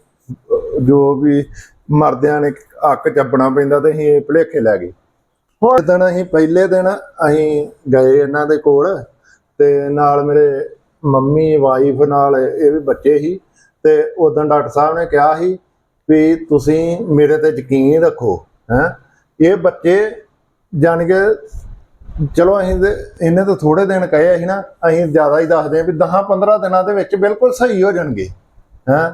ਜੋ ਵੀ ਮਰਦਿਆਂ ਨੇ ਅੱਕ ਚੱਬਣਾ ਪੈਂਦਾ ਤੇ ਅਸੀਂ ਇਹ ਭੁਲੇਖੇ ਲੈ ਗਏ। ਹੁਣ ਦਿਨ ਅਸੀਂ ਪਹਿਲੇ ਦਿਨ ਅਸੀਂ ਗਏ ਇਹਨਾਂ ਦੇ ਕੋਲ ਤੇ ਨਾਲ ਮੇਰੇ ਮੰਮੀ ਵਾਈਫ ਨਾਲ ਇਹ ਵੀ ਬੱਚੇ ਸੀ। ਤੇ ਉਦੋਂ ਡਾਕਟਰ ਸਾਹਿਬ ਨੇ ਕਿਹਾ ਸੀ ਵੀ ਤੁਸੀਂ ਮੇਰੇ ਤੇ ਯਕੀਨ ਰੱਖੋ, ਹੈ? ਇਹ ਬੱਚੇ ਜਾਣ ਕੇ ਚਲੋ ਅਸੀਂ ਤੇ ਇਹਨੇ ਤਾਂ ਥੋੜੇ ਦਿਨ ਕਹੇ ਸੀ ਨਾ, ਅਸੀਂ ਜ਼ਿਆਦਾ ਹੀ ਦੱਸਦੇ ਆ ਵੀ 10 15 ਦਿਨਾਂ ਦੇ ਵਿੱਚ ਬਿਲਕੁਲ ਸਹੀ ਹੋ ਜਾਣਗੇ, ਹੈ?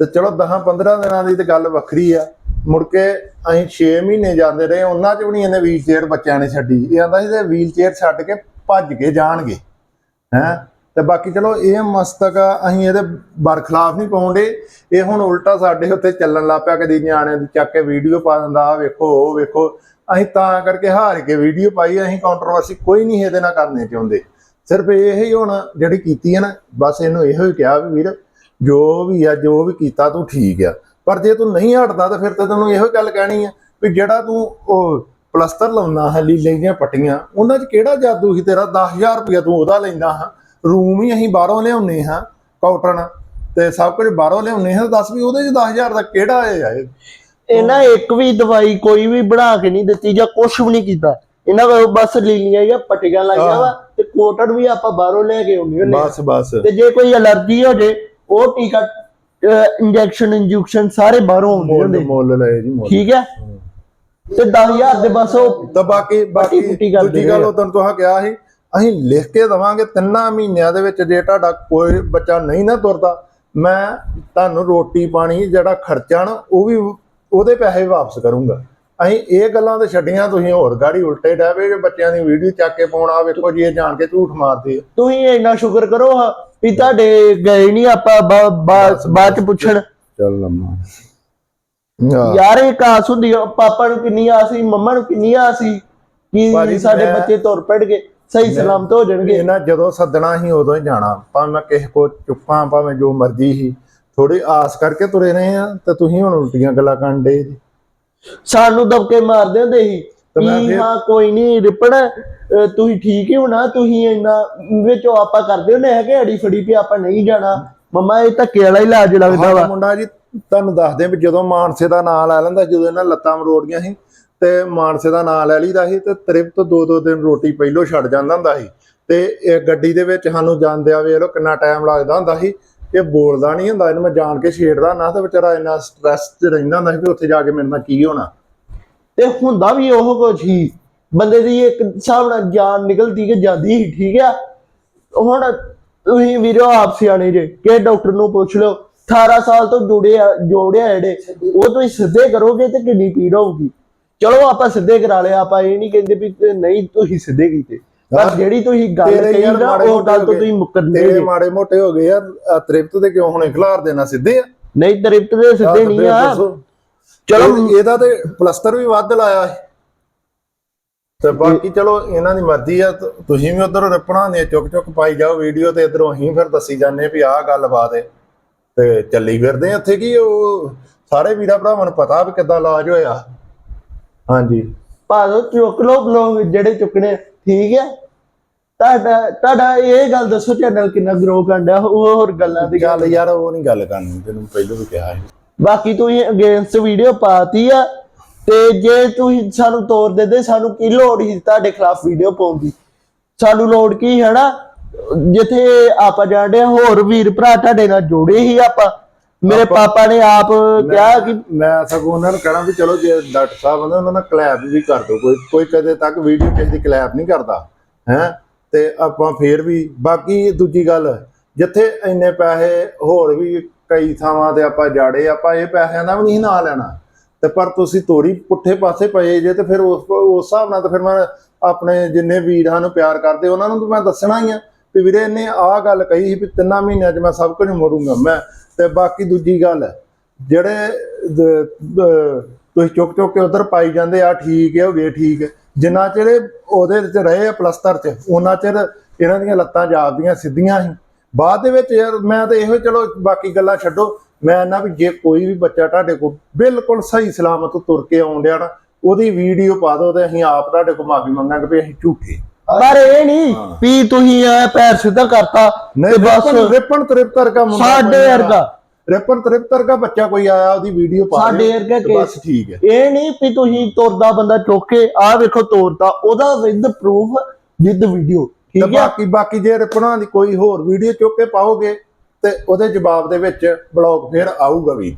ਤੇ ਚਲੋ 10 15 ਦਿਨਾਂ ਦੀ ਤੇ ਗੱਲ ਵੱਖਰੀ ਆ। ਮੁੜ ਕੇ ਅਸੀਂ 6 ਮਹੀਨੇ ਜਾਂਦੇ ਰਹੇ, ਉਹਨਾਂ ਚ ਵੀ ਨਹੀਂ ਇਹਨੇ ਵੀਲ ਚੇਅਰ ਬੱਚਿਆਂ ਨੇ ਛੱਡੀ। ਇਹ ਆਂਦਾ ਸੀ ਤੇ ਵੀਲ ਚੇਅਰ ਛੱਡ ਕੇ ਭੱਜ ਕੇ ਜਾਣਗੇ, ਹੈ? ਤੇ ਬਾਕੀ ਚਲੋ ਇਹ ਮਸਤਕ ਆ, ਅਸੀਂ ਇਹਦੇ ਬਰਖਲਾਫ ਨਹੀਂ ਪਾਉਂਦੇ। ਇਹ ਹੁਣ ਉਲਟਾ ਸਾਡੇ ਉੱਤੇ ਚੱਲਣ ਲੱਗ ਪਿਆ ਕਦੀ ਨਿਆਣਿਆਂ ਦੀ ਚੱਕ ਕੇ ਵੀਡੀਓ ਪਾ ਦਿੰਦਾ ਆ ਵੇਖੋ ਉਹ ਵੇਖੋ। ਅਸੀਂ ਤਾਂ ਕਰਕੇ ਹਾਰ ਕੇ ਵੀਡੀਓ ਪਾਈ ਅਸੀਂ ਕੰਟਰੋਵਰਸੀ ਕੋਈ ਨਹੀਂ ਇਹਦੇ ਨਾਲ ਕਰਨੇ ਚਾਹੁੰਦੇ। ਸਿਰਫ ਇਹ ਹੀ ਹੁਣ ਜਿਹੜੀ ਕੀਤੀ ਹੈ ਨਾ ਬਸ ਇਹਨੂੰ ਇਹੋ ਹੀ ਕਿਹਾ ਵੀ ਵੀਰ ਜੋ ਵੀ ਆ ਜੋ ਵੀ ਕੀਤਾ ਤੂੰ ਠੀਕ ਆ। ਪਰ ਜੇ ਤੂੰ ਨਹੀਂ ਹਟਦਾ ਤਾਂ ਫਿਰ ਤਾਂ ਤੈਨੂੰ ਇਹੋ ਗੱਲ ਕਹਿਣੀ ਆ ਵੀ ਜਿਹੜਾ ਤੂੰ ਉਹ ਪਲਸਤਰ ਲਾਉਣਾ ਹੈ ਲੀਲੇ ਦੀਆਂ ਪੱਟੀਆਂ ਉਹਨਾਂ 'ਚ ਕਿਹੜਾ ਜਾਦੂ ਸੀ ਤੇਰਾ? 10000 ਰੁਪਇਆ ਤੂੰ ਉਹਦਾ ਲੈਂਦਾ ਹਾਂ। ਰੂਮ ਹੀ ਅਸੀਂ ਬਾਹਰੋਂ ਲਿਆਉਨੇ ਹਾਂ ਕਾਟਨ। ਤੇ ਸਭ ਕੁਝ ਬਾਹਰੋਂ ਲਿਆਉਨੇ ਹਾਂ ਦੱਸ ਵੀ ਉਹਦੇ 'ਚ 10000 ਦਾ ਕਿਹੜਾ ਹੈ ਇਹ? ਇਹਨਾਂ ਇੱਕ ਵੀ ਦਵਾਈ ਕੋਈ ਵੀ ਬਣਾ ਕੇ ਨਹੀਂ ਦਿੱਤੀ ਜਾਂ ਕੁਝ ਵੀ ਨਹੀਂ ਕੀਤਾ। ਇਹਨਾਂ ਕੋਲ ਬਸ ਲੀਲੀਆਂ ਜਾਂ ਪਟੀਆਂ ਲਾਈਆਂ ਵਾ ਤੇ ਕੋਟਨ ਵੀ ਆਪਾਂ ਬਾਹਰੋਂ ਲੈ ਕੇ ਆਉਂਦੇ ਹੁੰਦੇ। ਬਸ ਬਸ। ਤੇ ਜੇ ਕੋਈ ਅਲਰਜੀ ਹੋ ਜੇ ਉਹ ਟੀਕਾ ਇੰਜੈਕਸ਼ਨ ਇੰਜੈਕਸ਼ਨ ਸਾਰੇ ਬਾਹਰੋਂ ਆਉਂਦੇ ਹੁੰਦੇ। ਮੁੱਲ ਲਏ ਜੀ ਮੁੱਲ। ਠੀਕ ਹੈ? ਤੇ 10000 ਦੇ ਬਸ ਉਹ ਤਾਂ ਬਾਕੀ ਬਾਕੀ ਦੂਜੀ ਗੱਲ। ਉਹ ਤੁਹਾਨੂੰ ਤੁਹਾਂ ਕਿਹਾ ਸੀ ਅਸੀਂ ਲਿਖ ਕੇ ਦਵਾਂਗੇ ਤਿੰਨਾਂ ਮਹੀਨਿਆਂ ਦੇ ਵਿੱਚ ਜੇ ਤੁਹਾਡਾ ਕੋਈ ਬੱਚਾ ਨਹੀਂ ਨਾ ਤੁਰਦਾ ਮੈਂ ਤੁਹਾਨੂੰ ਰੋਟੀ ਪਾਣੀ ਜਿਹੜਾ ਖਰਚਾ ਨਾ ਉਹ ਵੀ ਉਹਦੇ ਪੈਸੇ ਵਾਪਸ ਕਰੂੰਗਾ। ਅਸੀਂ ਇਹ ਗੱਲਾਂ ਤੇ ਛੱਡੀਆਂ ਤੁਸੀਂ ਹੋਰ ਗਾੜੀ ਉਲਟੇ ਡਾਵੇ ਕਿ ਬੱਚਿਆਂ ਦੀ ਵੀਡੀਓ ਚੱਕ ਕੇ ਪਾਉਣਾ ਵੇਖੋ ਜੀ ਇਹ ਜਾਣ ਕੇ ਝੂਠ ਮਾਰਦੇ ਆ। ਤੁਸੀਂ ਇੰਨਾ ਸ਼ੁਕਰ ਕਰੋ ਹਾਂ ਵੀ ਤੁਹਾਡੇ ਗਏ ਨਹੀਂ ਆਪਾਂ ਬਾਅਦ ਚ ਪੁੱਛਣ। ਚੱਲ ਲੰਮਾ। ਯਾਰ ਇਹ ਕਾਸ ਹੁੰਦੀ ਆ ਪਾਪਾ ਨੂੰ ਕਿੰਨੀ ਆਸ ਸੀ ਮੰਮਾ ਨੂੰ ਕਿੰਨੀ ਆਸ ਸੀ ਕਿ ਸਾਡੇ ਬੱਚੇ ਤੁਰ ਪੈਣਗੇ ਸਹੀ ਸਲਾਮਤ ਹੋ ਜਾਣਗੇ। ਇਹਨਾਂ ਜਦੋਂ ਸੱਦਣਾ ਸੀ ਉਦੋਂ ਹੀ ਜਾਣਾ। ਭਾਵੇਂ ਮੈਂ ਕਿਸੇ ਕੋ ਚੁੱਪਾਂ ਭਾਵੇਂ ਜੋ ਮਰਜ਼ੀ ਸੀ। ਥੋੜੀ ਆਸ ਕਰਕੇ ਤੁਰੇ ਰਹੇ ਆ ਤੇ ਤੁਸੀਂ ਹੁਣ ਉਲਟੀਆਂ ਗੱਲਾਂ ਕਰਨ ਦੇ ਜੀ। ਸਾਨੂੰ ਦਬਕੇ ਮਾਰਦੇ ਹੁੰਦੇ ਸੀ ਫਿਰ- ਹਾਂ ਕੋਈ ਨਹੀਂ ਰਿਪੜ ਤੁਸੀਂ ਠੀਕ ਹੀ ਹੋਣਾ ਤੁਸੀਂ ਇੰਨਾ ਵਿੱਚੋਂ ਆਪਾਂ ਕਰਦੇ ਹੁੰਦੇ ਹੈਗੇ ਅੜੀ ਫੜੀ ਵੀ ਆਪਾਂ ਨਹੀਂ ਜਾਣਾ। ਮੰਮਾ ਇਹ ਧੱਕੇ ਵਾਲਾ ਹੀ ਇਲਾਜ ਲੱਗਦਾ ਵਾ। ਮੁੰਡਾ ਜੀ ਤੁਹਾਨੂੰ ਦੱਸਦੇ ਵੀ ਜਦੋਂ ਮਾਨਸੇ ਦਾ ਨਾਂ ਲੈ ਲੈਂਦਾ ਜਦੋਂ ਇਹਨਾਂ ਲੱਤਾਂ ਮਰੋੜੀਆਂ ਸੀ ਤੇ ਮਾਨਸੇ ਦਾ ਨਾਂ ਲੈ ਲਈਦਾ ਸੀ ਤੇ ਤ੍ਰਿਪਤ ਦੋ ਦੋ ਦਿਨ ਰੋਟੀ ਪਹਿਲੋਂ ਛੱਡ ਜਾਂਦਾ ਹੁੰਦਾ ਸੀ। ਤੇ ਇਹ ਗੱਡੀ ਦੇ ਵਿੱਚ ਸਾਨੂੰ ਜਾਂਦਿਆ ਵੇਖ ਲਓ ਕਿੰਨਾ ਟਾਈਮ ਲੱਗਦਾ ਹੁੰਦਾ ਸੀ। ਇਹ ਬੋਲਦਾ ਨਹੀਂ ਹੁੰਦਾ, ਇਹਨੂੰ ਮੈਂ ਜਾਣ ਕੇ ਛੇੜਦਾ ਨਾ ਤੇ ਵਿਚਾਰਾ ਇੰਨਾ ਸਟ੍ਰੈਸ 'ਚ ਰਹਿੰਦਾ ਹੁੰਦਾ ਸੀ ਵੀ ਉੱਥੇ ਜਾ ਕੇ ਮੇਰੇ ਨਾਲ ਕੀ ਹੋਣਾ। ਤੇ ਹੁੰਦਾ ਵੀ ਉਹ ਕੁਝ ਹੀ, ਬੰਦੇ ਦੀ ਇੱਕ ਹਿਸਾਬ ਨਾਲ ਜਾਨ ਨਿਕਲਦੀ ਕਿ ਜਾਂਦੀ ਹੀ, ਠੀਕ ਆ? ਹੁਣ ਤੁਸੀਂ ਵੀਰੋ ਆਪ ਸਿਆਣੇ ਜੇ, ਕਿ ਡਾਕਟਰ ਨੂੰ ਪੁੱਛ ਲਓ 18 ਸਾਲ ਤੋਂ ਜੁੜਿਆ ਜੋੜਿਆ ਜਿਹੜੇ, ਉਹ ਤੁਸੀਂ ਸਿੱਧੇ ਕਰੋਗੇ ਤੇ ਕਿੰਨੀ ਪੀੜ ਹੋਊਗੀ। ਚਲੋ ਆਪਾਂ ਸਿੱਧੇ ਕਰਾ ਲਿਆ ਆਪਾਂ ਇਹ ਨਹੀਂ ਕਹਿੰਦੇ ਵੀ ਨਹੀਂ ਤੁਸੀਂ ਸਿੱਧੇ ਕੀਤੇ ਹਾਂ। ਜਿਹੜੀ ਤੁਸੀਂ ਗੱਲ ਕਹੀ ਨਾ ਉਹ ਗੱਲ ਤੋਂ। ਤੁਸੀਂ ਮੁੱਕਰਦੇ ਤੇਰੇ। ਮਾੜੇ ਮੋਟੇ ਹੋ ਗਏ ਯਾਰ ਤ੍ਰਿਪਤ ਦੇ ਕਿਉਂ ਹੁਣੇ ਖਿਲਾਰ ਦੇਣਾ ਸਿੱਧੇ ਆ ਨਹੀਂ ਤ੍ਰਿਪਤ ਦੇ ਸਿੱਧੇ ਨਹੀਂ ਆ। ਚਲੋ ਇਹ- ਇਹਦਾ ਤੇ ਪਲਸਤਰ ਵੀ ਵੱਧ ਲਾਇਆ ਹੈ ਤੇ ਬਾਕੀ ਚਲੋ ਇਹਨਾਂ ਦੀ ਮਰਜ਼ੀ ਆ ਤੁਸੀਂ ਵੀ ਉਧਰ ਰੱਪਣਾ ਨੇ ਚੁੱਕ ਚੁੱਕ ਪਾਈ ਜਾਓ ਵੀਡੀਓ ਤੇ ਇਧਰੋਂ ਅਸੀਂ ਫਿਰ ਦੱਸੀ ਜਾਂਦੇ ਵੀ ਆਹ ਗੱਲਬਾਤ ਹੈ ਤੇ ਚੱਲੀ ਫਿਰਦੇ ਆ ਇੱਥੇ ਕੀ ਉਹ ਸਾਰੇ ਵੀਰਾ ਭਰਾਵਾਂ ਨੂੰ ਪਤਾ ਵੀ ਕਿੱਦਾਂ ਇਲਾਜ ਹੋਇਆ ਹਾਂਜੀ। ਭਾਵੇਂ ਚੁੱਕ ਲਓ ਬਲੌਗ ਜਿਹੜੇ ਚੁੱਕਣੇ ਆ, ਠੀਕ ਹੈ? ਤੁਹਾਡਾ ਤੁਹਾਡਾ ਇਹ ਗੱਲ ਦੱਸੋ ਚੈਨਲ ਕਿੰਨਾ ਗਰੋ ਕਰਦਾ ਉਹ ਹੋਰ ਗੱਲਾਂ ਦੀ ਗੱਲ ਯਾਰ ਉਹ ਨਹੀਂ ਗੱਲ ਕਰਨੀ ਤੈਨੂੰ ਪਹਿਲਾਂ ਵੀ ਕਿਹਾ ਸੀ। ਬਾਕੀ ਤੁਸੀਂ ਅਗੇਂਸਟ ਵੀਡੀਓ ਪਾਤੀ ਆ ਤੇ ਜੇ ਤੁਸੀਂ ਸਾਨੂੰ ਤੋਰ ਦਿੰਦੇ ਸਾਨੂੰ ਕੀ ਲੋੜ ਸੀ ਤੁਹਾਡੇ ਖਿਲਾਫ ਵੀਡੀਓ ਪਾਉਣ ਦੀ? ਸਾਨੂੰ ਲੋੜ ਕੀ ਹੈ ਨਾ? ਜਿੱਥੇ ਆਪਾਂ ਜਾਣਦੇ ਹਾਂ, ਹੋਰ ਵੀਰ ਭਰਾ ਤੁਹਾਡੇ ਨਾਲ ਜੋੜੇ ਹੀ ਆਪਾਂ। ਮੇਰੇ ਪਾਪਾ ਨੇ ਆਪ ਕਿਹਾ ਕਿ ਮੈਂ ਸਗੋਂ ਉਹਨਾਂ ਨੂੰ ਕਹਿਣਾ ਵੀ ਚਲੋ ਜੇ ਡਾਕਟਰ ਸਾਹਿਬ ਉਹਨਾਂ ਨਾਲ ਕਲੈਪ ਵੀ ਕਰ ਦਿਓ। ਕੋਈ ਕੋਈ ਕਦੇ ਤੱਕ ਵੀਡੀਓ ਕਿਸੇ ਦੀ ਕਲੈਪ ਨਹੀਂ ਕਰਦਾ ਹੈ? ਤੇ ਆਪਾਂ ਫੇਰ ਵੀ ਬਾਕੀ ਦੂਜੀ ਗੱਲ ਜਿੱਥੇ ਇੰਨੇ ਪੈਸੇ ਹੋਰ ਵੀ ਕਈ ਥਾਵਾਂ ਤੇ ਆਪਾਂ ਜਾੜੇ ਆਪਾਂ ਇਹ ਪੈਸਿਆਂ ਦਾ ਵੀ ਨਹੀਂ ਨਾ ਲੈਣਾ। ਤੇ ਪਰ ਤੁਸੀਂ ਤੋਰੀ ਪੁੱਠੇ ਪਾਸੇ ਪਏ ਜੇ ਤੇ ਫਿਰ ਉਸ ਉਸ ਹਿਸਾਬ ਨਾਲ ਤਾਂ ਫਿਰ ਮੈਂ ਆਪਣੇ ਜਿੰਨੇ ਵੀਰਾਂ ਨੂੰ ਪਿਆਰ ਕਰਦੇ ਉਹਨਾਂ ਨੂੰ ਤਾਂ ਮੈਂ ਦੱਸਣਾ ਹੀ ਆ ਵੀ ਵੀਰੇ ਇਹਨੇ ਆਹ ਗੱਲ ਕਹੀ ਸੀ ਵੀ ਤਿੰਨਾਂ ਮਹੀਨਿਆਂ 'ਚ ਮੈਂ ਸਭ ਕੁਝ ਮੋੜੂੰਗਾ ਮੈਂ ਤੇ ਬਾਕੀ ਦੂਜੀ ਗੱਲ, ਜਿਹੜੇ ਤੁਸੀਂ ਚੁੱਕ ਚੁੱਕ ਕੇ ਉਧਰ ਪਾਈ ਜਾਂਦੇ ਆ ਠੀਕ ਹੈ ਹੋ ਗਏ ਠੀਕ ਹੈ। ਜਿੰਨਾ ਚਿਰ ਇਹ ਉਹਦੇ ਚ ਰਹੇ ਆ ਪਲਸਤਰ ਚ, ਉਹਨਾਂ ਚਿਰ ਇਹਨਾਂ ਦੀਆਂ ਲੱਤਾਂ ਜਾਪਦੀਆਂ ਸਿੱਧੀਆਂ ਸੀ। ਬਾਅਦ ਦੇ ਵਿੱਚ ਯਾਰ, ਮੈਂ ਤਾਂ ਇਹੋ ਚਲੋ ਬਾਕੀ ਗੱਲਾਂ ਛੱਡੋ। ਮੈਂ ਨਾ ਵੀ ਜੇ ਕੋਈ ਵੀ ਬੱਚਾ ਤੁਹਾਡੇ ਕੋਲ ਬਿਲਕੁਲ ਸਹੀ ਸਲਾਮਤ ਤੁਰ ਕੇ ਆਉਣ ਡਿਆ ਨਾ, ਉਹਦੀ ਵੀਡੀਓ ਪਾ ਦਿਓ ਤੇ ਅਸੀਂ ਆਪ ਤੁਹਾਡੇ ਕੋਲ ਮਾਫੀ ਮੰਗਾਂਗੇ ਵੀ ਅਸੀਂ ਝੂਠੇ। ਪਰ ਇਹ ਨਹੀਂ ਵੀ ਤੁਸੀਂ ਐ ਪੈਰ ਸਿੱਧਾ ਕਰਤਾ ਤੇ ਬਸ ਰਿਪਨ ਰਿਪਨ ਤ੍ਰਿਪਤਰ ਦਾ ਮੁੰਡਾ ਸਾਡੇ। ਵਰਗਾ। ਰਿਪਨ ਤ੍ਰਿਪਤਰ ਦਾ ਬੱਚਾ ਕੋਈ ਆਇਆ ਉਹਦੀ ਵੀਡੀਓ ਪਾ ਸਾਡੇ ਵਰਗਾ ਬਸ ਕੇਸ। ਠੀਕ ਹੈ। ਇਹ ਨਹੀਂ ਵੀ ਤੁਸੀਂ ਤੁਰਦਾ ਬੰਦਾ ਚੁੱਕ ਕੇ ਆਹ ਵੇਖੋ ਤੋਰਦਾ ਉਹਦਾ ਵਿਦ ਪ੍ਰੂਫ ਵਿਦ ਵੀਡੀਓ ਠੀਕ ਹੈ? ਬਾਕੀ ਬਾਕੀ ਜੇ ਰਿਪਨਾਂ ਦੀ ਕੋਈ ਹੋਰ ਵੀਡੀਓ ਚੁੱਕ ਕੇ ਪਾਓਗੇ ਤੇ ਉਹਦੇ ਜਵਾਬ ਦੇ ਵਿੱਚ ਬਲੌਗ ਫੇਰ ਆਊਗਾ ਵੀ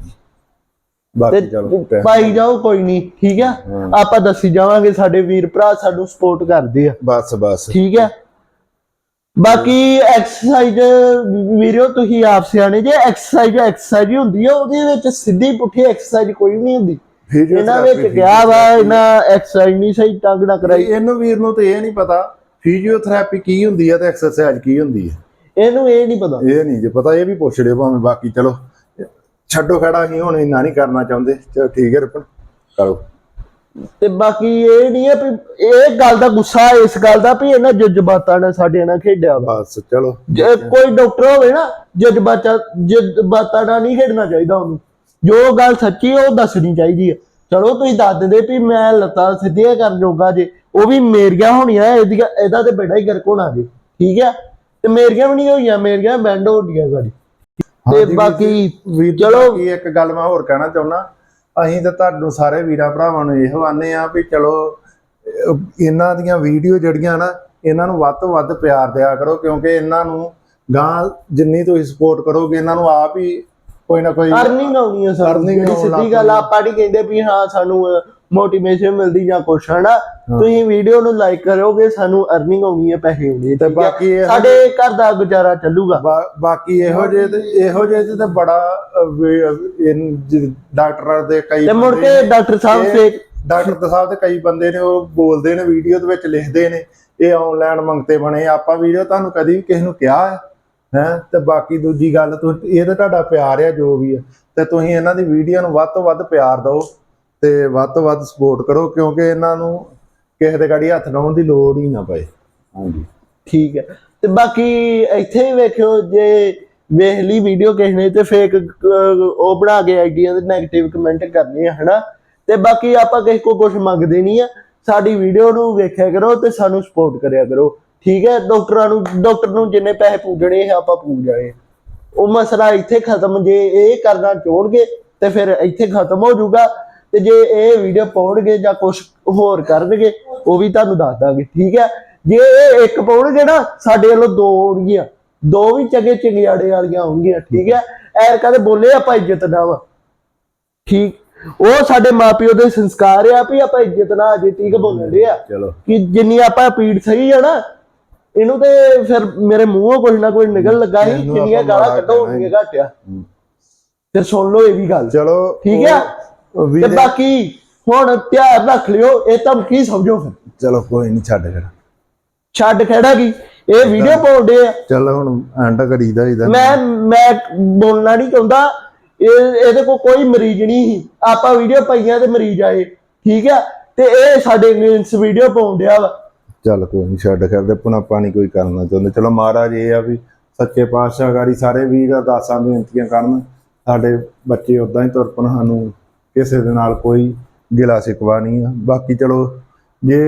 ਬਾਕੀ ਚਲੋ ਪਾਈ ਜਾਓ ਕੋਈ ਨਹੀਂ ਠੀਕ ਹਾਂ। ਆਪਾਂ ਦੱਸੀ ਜਾਵਾਂਗੇ ਸਾਡੇ ਵੀਰ ਭਰਾ ਸਾਨੂੰ ਸਪੋਰਟ ਕਰਦੇ ਆ। ਬਸ ਬਸ। ਠੀਕ ਹੈ? ਬਾਕੀ ਐਕਸਰਸਾਈਜ਼ ਵੀਡੀਓ ਤੁਸੀਂ ਆਪ ਸਿਆਣੇ ਜੇ ਐਕਸਰਸਾਈਜ਼ ਐਕਸਰਸਾਈਜ਼ ਹੁੰਦੀ ਆ ਉਹਦੇ ਵਿੱਚ ਸਿੱਧੀ ਪੁੱਠੀ ਐਕਸਰਸਾਈਜ਼ ਕੋਈ ਨਹੀਂ ਹੁੰਦੀ। ਇਹਨਾਂ ਵਿੱਚ ਕਿਹਾ ਵਾ ਇਹਨਾਂ ਐਕਸਰਸਾਈਜ਼ ਨਹੀਂ ਸਹੀ ਢੰਗ ਨਾਲ ਕਰਾਈ। ਇਹਨੂੰ ਵੀਰ ਨੂੰ ਤੇ ਇਹ ਨਹੀਂ ਪਤਾ ਫਿਜ਼ੀਓਥੈਰੇਪੀ ਕੀ ਹੁੰਦੀ ਹੈ ਤੇ ਐਕਸਰਸਾਈਜ਼ ਕੀ ਹੁੰਦੀ ਹੈ ਇਹਨੂੰ ਇਹ ਨਹੀਂ ਪਤਾ। ਇਹ ਨਹੀਂ ਜੇ ਪਤਾ ਇਹ ਵੀ ਪੁੱਛ ਲਿਓ ਭਾਵੇਂ ਬਾਕੀ ਚਲੋ। ਛੱਡੋ ਖੜਾ ਅਸੀਂ ਹੁਣ ਇੰਨਾ ਨਹੀਂ ਕਰਨਾ ਚਾਹੁੰਦੇ। ਚਲੋ ਠੀਕ ਹੈ ਰਪਨ ਕਰੋ। ਤੇ ਬਾਕੀ ਇਹ ਨਹੀਂ ਹੈ ਵੀ ਇਹ ਗੱਲ ਦਾ ਗੁੱਸਾ ਇਸ ਗੱਲ ਦਾ ਵੀ ਇਹਨਾਂ ਜਜ਼ਬਾਤਾਂ ਨੇ ਸਾਡੇ ਨਾਲ ਖੇਡਿਆ ਵਾ। ਬਸ ਚਲੋ। ਜੇ ਕੋਈ ਡਾਕਟਰ ਹੋਵੇ ਨਾ ਜਜ਼ਬਾਤਾਂ ਜਜ਼ਬਾਤਾਂ ਨਾਲ ਨਹੀਂ ਖੇਡਣਾ ਚਾਹੀਦਾ ਉਹਨੂੰ। ਜੋ ਗੱਲ ਸੱਚੀ ਹੈ ਉਹ ਦੱਸਣੀ ਚਾਹੀਦੀ ਹੈ। ਚਲੋ ਤੁਸੀਂ ਦੱਸ ਦਿੰਦੇ ਵੀ ਮੈਂ ਲੱਤਾਂ ਸਿੱਧੀਆਂ ਕਰ ਜੋਗਾ ਜੇ ਉਹ ਵੀ ਮੇਰੀਆਂ ਹੋਣੀਆਂ ਇਹਦੀਆਂ ਇਹਦਾ ਤੇ ਬੇੜਾ ਹੀ ਗਰਕ ਹੋਣਾ ਜੇ। ਠੀਕ ਹੈ? ਤੇ ਮੇਰੀਆਂ ਵੀ ਨਹੀਂ ਹੋਈਆਂ ਮੇਰੀਆਂ ਬੈਂਡ ਹੋ ਗਈਆਂ ਗਾੜੀ ਤੇ ਬਾਕੀ ਚਲੋ। ਇੱਕ ਗੱਲ ਮੈਂ ਹੋਰ ਕਹਿਣਾ ਚਾਹੁੰਦਾ ਅਸੀਂ ਤਾਂ ਤੁਹਾਨੂੰ ਸਾਰੇ ਵੀਰਾਂ ਭਰਾਵਾਂ ਨੂੰ ਇਹੋ ਆਨੇ ਆ ਵੀ ਚਲੋ ਇਹਨਾਂ ਦੀਆਂ ਵੀਡੀਓ ਜਿਹੜੀਆਂ ਨਾ ਇਹਨਾਂ ਨੂੰ ਵੱਧ ਤੋਂ ਵੱਧ ਪਿਆਰ ਦਿਆ ਕਰੋ ਕਿਉਂਕਿ ਇਹਨਾਂ ਨੂੰ ਗਾਂ ਜਿੰਨੀ ਤੁਸੀਂ ਸਪੋਰਟ ਕਰੋਗੇ ਇਹਨਾਂ ਨੂੰ ਆਪ ਹੀ ਕੋਈ ਨਾ ਕੋਈ ਅਰਨਿੰਗ ਆਉਣੀ ਹੈ Earning ਜਿਹੜੀ ਸਿੱਧੀ ਗੱਲ ਆਪਾਂ ਨਹੀਂ ਕਹਿੰਦੇ ਵੀ ਹਾਂ ਸਾਨੂੰ ਮੋਟੀਵੇਸ਼ਨ ਮਿਲਦੀ ਜਾਂ ਕੁਛ ਹਨਾ? ਤੁਸੀਂ ਵੀਡੀਓ ਨੂੰ ਲਾਈਕ ਕਰੋਗੇ ਸਾਨੂੰ ਅਰਨਿੰਗ ਆਉਣੀ ਹੈ ਪੈਸੇ ਆਉਣੇ ਤੇ ਬਾਕੀ ਸਾਡੇ ਘਰ ਦਾ ਗੁਜ਼ਾਰਾ ਚੱਲੂਗਾ। ਬਾਕੀ ਇਹੋ ਜਿਹੇ ਤੇ ਇਹੋ ਜਿਹੇ ਤੇ ਬੜਾ ਜ- ਡਾਕਟਰਾਂ ਦੇ ਕਈ ਤੇ ਮੁੜ ਬੰਦੇ ਕੇ ਨੇ- ਡਾਕਟਰ ਸਾਹਿਬ ਫੇਕ ਡਾਕਟਰ ਸਾਹਿਬ ਤੇ ਕਈ ਬੰਦੇ ਨੇ ਉਹ ਬੋਲਦੇ ਨੇ ਵੀਡੀਓ ਦੇ ਵਿੱਚ ਲਿਖਦੇ ਨੇ ਇਹ ਆਨਲਾਈਨ ਮੰਗਤੇ ਬਣੇ ਆਪਾਂ ਵੀਡੀਓ ਤੁਹਾਨੂੰ ਕਦੀ ਵੀ ਕਿਸੇ ਨੂੰ ਕਿਹਾ ਹੈ ਹੈ? ਤੇ ਬਾਕੀ ਦੂਜੀ ਗੱਲ ਤੁ ਇਹ ਤਾਂ ਤੁਹਾਡਾ ਪਿਆਰ ਆ ਜੋ ਵੀ ਹੈ ਤੇ ਤੁਸੀਂ ਇਹਨਾਂ ਦੀ ਵੀਡੀਓ ਨੂੰ ਵੱਧ ਤੋਂ ਵੱਧ ਪਿਆਰ ਦਿਓ। ਤੇ ਵੱਧ ਤੋਂ ਵੱਧ ਸਪੋਰਟ ਕਰੋ ਕਿਉਂਕਿ ਇਹਨਾਂ ਨੂੰ ਕਿਸੇ ਦੇ ਗਾੜੀ ਹੱਥ ਲਾਉਣ ਦੀ ਲੋੜ ਹੀ ਨਾ ਪਏ। ਹਾਂਜੀ। ਠੀਕ ਹੈ। ਤੇ ਬਾਕੀ ਇੱਥੇ ਵੀ ਵੇਖਿਓ ਜੇ ਵੇਖ ਲਈ ਵੀਡੀਓ ਕਿਸੇ ਨੇ ਤੇ ਫੇਕ ਉਹ ਬਣਾ ਕੇ ਆਈਡੀਆਂ ਦੇ 네ਗੇਟਿਵ ਕਮੈਂਟ ਕਰਨੇ ਆ ਹਨਾ? ਤੇ ਬਾਕੀ ਆਪਾਂ ਕਿਸੇ ਕੋ ਕੁਝ ਮੰਗਦੇ ਨਹੀਂ ਆ। ਸਾਡੀ ਵੀਡੀਓ ਨੂੰ ਵੇਖਿਆ ਕਰੋ ਤੇ ਸਾਨੂੰ ਸਪੋਰਟ ਕਰਿਆ ਕਰੋ। ਠੀਕ ਹੈ? ਡਾਕਟਰਾਂ ਨੂੰ ਡਾਕਟਰ ਨੂੰ ਜਿੰਨੇ ਪੈਸੇ ਪੂਜਣੇ ਆ ਆਪਾਂ ਪੂਜ ਜਾਏ ਉਹ ਮਸਲਾ ਇੱਥੇ ਖਤਮ ਜੇ ਇਹ ਕਰਨਾ ਚਾਹਣਗੇ ਤੇ ਫਿਰ ਇੱਥੇ ਖਤਮ ਹੋ ਜਾਊਗਾ। ਤੇ ਜੇ ਇਹ ਵੀਡੀਓ ਪਾਉਣਗੇ ਜਾਂ ਕੁਝ ਹੋਰ ਕਰਨਗੇ ਉਹ ਵੀ ਤੁਹਾਨੂੰ ਦੱਸ ਦਾਂਗੇ ਠੀਕ ਹੈ? ਜੇ ਇਹ ਇੱਕ ਪਾਉਣਗੇ ਨਾ ਸਾਡੇ ਵੱਲੋਂ ਦੋ ਆਉਣਗੀਆਂ ਦੋ ਵੀ ਚੰਗੇ ਚੰਗਿਆੜੇ ਵਾਲੀਆਂ ਆਉਣਗੀਆਂ ਠੀਕ ਹੈ? ਐਰ ਕਦੇ ਬੋਲੇ ਆਪਾਂ ਇੱਜ਼ਤ ਨਾ ਵਾ ਠੀਕ? ਉਹ ਸਾਡੇ ਮਾਪਿਓ ਦੇ ਸੰਸਕਾਰ ਆ ਵੀ ਆਪਾਂ ਇੱਜ਼ਤ ਨਾ ਅਜੇ ਤੀਕ ਬੋਲਦੇ ਆ। ਕਿ ਜਿੰਨੀ ਆਪਾਂ ਪੀੜ ਸਹੀ ਆ ਨਾ ਇਹਨੂੰ ਤੇ ਫਿਰ ਮੇਰੇ ਮੂੰਹੋਂ ਕੁਝ ਨਾ ਕੁਝ ਨਿਕਲ ਲੱਗਾ ਸੀ ਆਪਾਂ ਗਾਲਾਂ ਕੱਢੋ ਕਹਿਣਾ ਉਨੀਆਂ ਘੱਟ ਆ। ਫਿਰ ਸੁਣ ਲਓ ਇਹ ਵੀ ਗੱਲ। ਚਲੋ ਠੀਕ ਆ ਤੇ ਵੀਰੇ ਬਾਕੀ ਹੁਣ ਧਿਆਨ ਰੱਖ ਲਿਓ ਇਹ ਧਮਕੀ ਸਮਝੋ ਫਿਰ। ਚਲੋ ਕੋਈ ਨਹੀਂ ਛੱਡ ਫਿਰ ਛੱਡ ਖੜਾ ਕੀ? ਇਹ ਵੀਡੀਓ ਪਾਉਂਦੇ ਆ। ਚਲ ਹੁਣ ਐਂਡ ਕਰੀਦਾ ਇਹਦਾ ਮੈਂ ਮੈਂ ਬੋਲਣਾ ਨਹੀਂ ਚਾਹੁੰਦਾ। ਇਹ ਇਹਦੇ ਕੋਲ ਕੋਈ ਮਰੀਜ਼ ਨਹੀਂ ਸੀ। ਆਪਾਂ ਵੀਡੀਓ ਪਾਈਆਂ ਤੇ ਮਰੀਜ਼ ਆਏ। ਠੀਕ ਆ? ਤੇ ਇਹ ਸਾਡੇ ਅਗੇਂਸਟ ਵੀਡੀਓ ਪਾਉਂਦਿਆ ਵਾ। ਚੱਲ ਕੋਈ ਨਹੀਂ ਛੱਡ ਕਰਦੇ ਪੁਣਾ ਨਹੀਂ ਕੋਈ ਕਰਨਾ ਚਾਹੁੰਦੇ। ਚਲੋ ਮਹਾਰਾਜ ਇਹ ਆ ਵੀ ਸੱਚੇ ਪਾਤਸ਼ਾਹ ਗਾੜੀ ਸਾਰੇ ਵੀਰ ਅਰਦਾਸਾਂ ਬੇਨਤੀਆਂ ਕਰਨ। ਸਾਡੇ ਬੱਚੇ ਉਦਾਂ ਹੀ ਤੁਰ ਪਣ ਸਾਨੂੰ ਕਿਸੇ ਦੇ ਨਾਲ ਕੋਈ ਗਿਲਾ ਸਿਕਵਾ ਨਹੀਂ ਆ। ਬਾਕੀ ਚਲੋ ਜੇ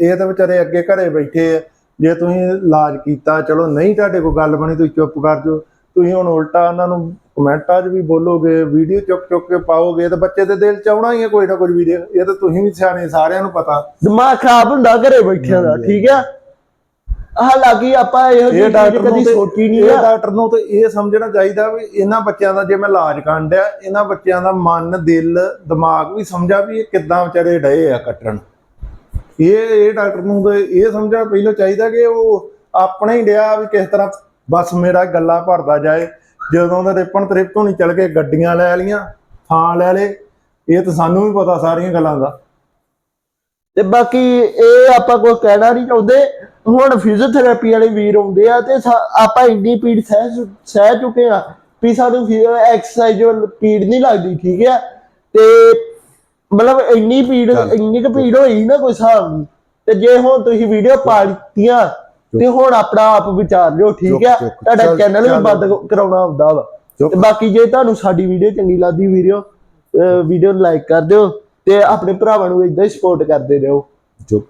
ਇਹ ਤਾਂ ਵਿਚਾਰੇ ਅੱਗੇ ਘਰੇ ਬੈਠੇ ਆ ਜੇ ਤੁਸੀਂ ਇਲਾਜ ਕੀਤਾ ਚਲੋ ਨਹੀਂ ਤੁਹਾਡੇ ਕੋਲ ਗੱਲ ਬਣੀ ਤੁਸੀਂ ਚੁੱਪ ਕਰ ਜਾਓ। ਤੁਸੀਂ ਹੁਣ ਉਲਟਾ ਉਹਨਾਂ ਨੂੰ ਕਮੈਂਟਾਂ 'ਚ ਵੀ ਬੋਲੋਗੇ ਵੀਡੀਓ ਚੁੱਕ ਚੁੱਕ ਕੇ ਪਾਓਗੇ ਤਾਂ ਬੱਚੇ ਦੇ ਦਿਲ 'ਚ ਆਉਣਾ ਹੀ ਹੈ ਕੋਈ ਨਾ ਕੋਈ ਵੀਡੀਓ। ਇਹ ਤਾਂ ਤੁਸੀਂ ਵੀ ਸਿਆਣੇ ਸਾਰਿਆਂ ਨੂੰ ਪਤਾ। ਦਿਮਾਗ ਖਰਾਬ ਹੁੰਦਾ ਘਰੇ ਬੈਠਿਆਂ ਦਾ ਠੀਕ ਆ? ਹਾਲਾਂਕਿ ਆਪਾਂ ਇਹੋ ਜਿਹੀ ਇਹ ਚੀਜ਼ ਡਾਕਟਰ ਨੂੰ ਕਦੀ ਤੇ ਸੋਚੀ ਨਹੀਂ ਇਹ ਆ। ਡਾਕਟਰ ਨੂੰ ਤੇ ਇਹ ਸਮਝਣਾ ਚਾਹੀਦਾ ਵੀ ਇਹਨਾਂ ਬੱਚਿਆਂ ਦਾ ਜੇ ਮੈਂ ਇਲਾਜ ਕਰਨ ਡਿਆ ਇਹਨਾਂ ਬੱਚਿਆਂ ਦਾ ਮਨ ਦਿਲ ਦਿਮਾਗ ਵੀ ਸਮਝਾ ਵੀ ਇਹ ਕਿੱਦਾਂ ਵਿਚਾਰੇ ਡਏ ਆ ਕੱਟਣ। ਇਹ ਇਹ ਡਾਕਟਰ ਨੂੰ ਤੇ ਇਹ ਸਮਝਣਾ ਪਹਿਲਾਂ ਚਾਹੀਦਾ ਕਿ ਉਹ ਆਪਣੇ ਹੀ ਡਿਆ ਵੀ ਕਿਸ ਤਰ੍ਹਾਂ ਬਸ ਮੇਰਾ ਗੱਲਾਂ ਭਰਦਾ ਜਾਏ। ਜਦੋਂ ਦਾ ਰਿਪਨ ਤ੍ਰਿਪਤ ਹੋਣੀ ਚੱਲ ਕੇ ਗੱਡੀਆਂ ਲੈ ਲੀਆਂ ਥਾਂ ਲੈ ਲੇ ਇਹ ਤਾਂ ਸਾਨੂੰ ਵੀ ਪਤਾ ਸਾਰੀਆਂ ਗੱਲਾਂ ਦਾ। ਤੇ ਬਾਕੀ ਇਹ ਆਪਾਂ ਕੋਈ ਕਹਿਣਾ ਨਹੀਂ ਚਾਹੁੰਦੇ। ਹੁਣ ਫਿਜ਼ੀਓਥੈਰੇਪੀ ਵਾਲੇ ਵੀਰ ਆਉਂਦੇ ਆ ਤੇ ਆਪਾਂ ਇੰਨੀ ਪੀੜ ਸਹਿ ਸਹਿ ਚੁੱਕੇ ਆ ਵੀ ਸਾਨੂੰ ਐਕਸਰਸਾਈਜ਼ ਪੀੜ ਨਹੀਂ ਲੱਗਦੀ ਠੀਕ ਆ? ਤੇ ਮਤਲਬ ਇੰਨੀ ਪੀੜ ਇੰਨੀ ਕੁ ਪੀੜ ਹੋਈ ਨਾ ਕੋਈ ਹਿਸਾਬ ਨਹੀਂ। ਤੇ ਜੇ ਹੁਣ ਤੁਸੀਂ ਵੀਡੀਓ ਪਾ ਦਿੱਤੀਆਂ ਤੇ ਹੁਣ ਆਪਣਾ ਆਪ ਵਿਚਾਰ ਲਿਓ ਠੀਕ ਆ। ਤੁਹਾਡਾ ਚੈਨਲ ਵੀ। ਬੰਦ ਕਰਾਉਣਾ ਹੁੰਦਾ ਵਾ। ਤੇ ਬਾਕੀ ਜੇ ਤੁਹਾਨੂੰ ਸਾਡੀ ਵੀਡੀਓ ਚੰਗੀ ਲੱਗਦੀ ਵੀਡੀਓ ਵੀਡੀਓ ਨੂੰ ਲਾਈਕ ਕਰ ਦਿਓ। ਤੇ ਆਪਣੇ ਭਰਾਵਾਂ ਨੂੰ ਇਦਾਂ ਹੀ ਸਪੋਰਟ ਕਰਦੇ ਰਹੋ। ਜੋ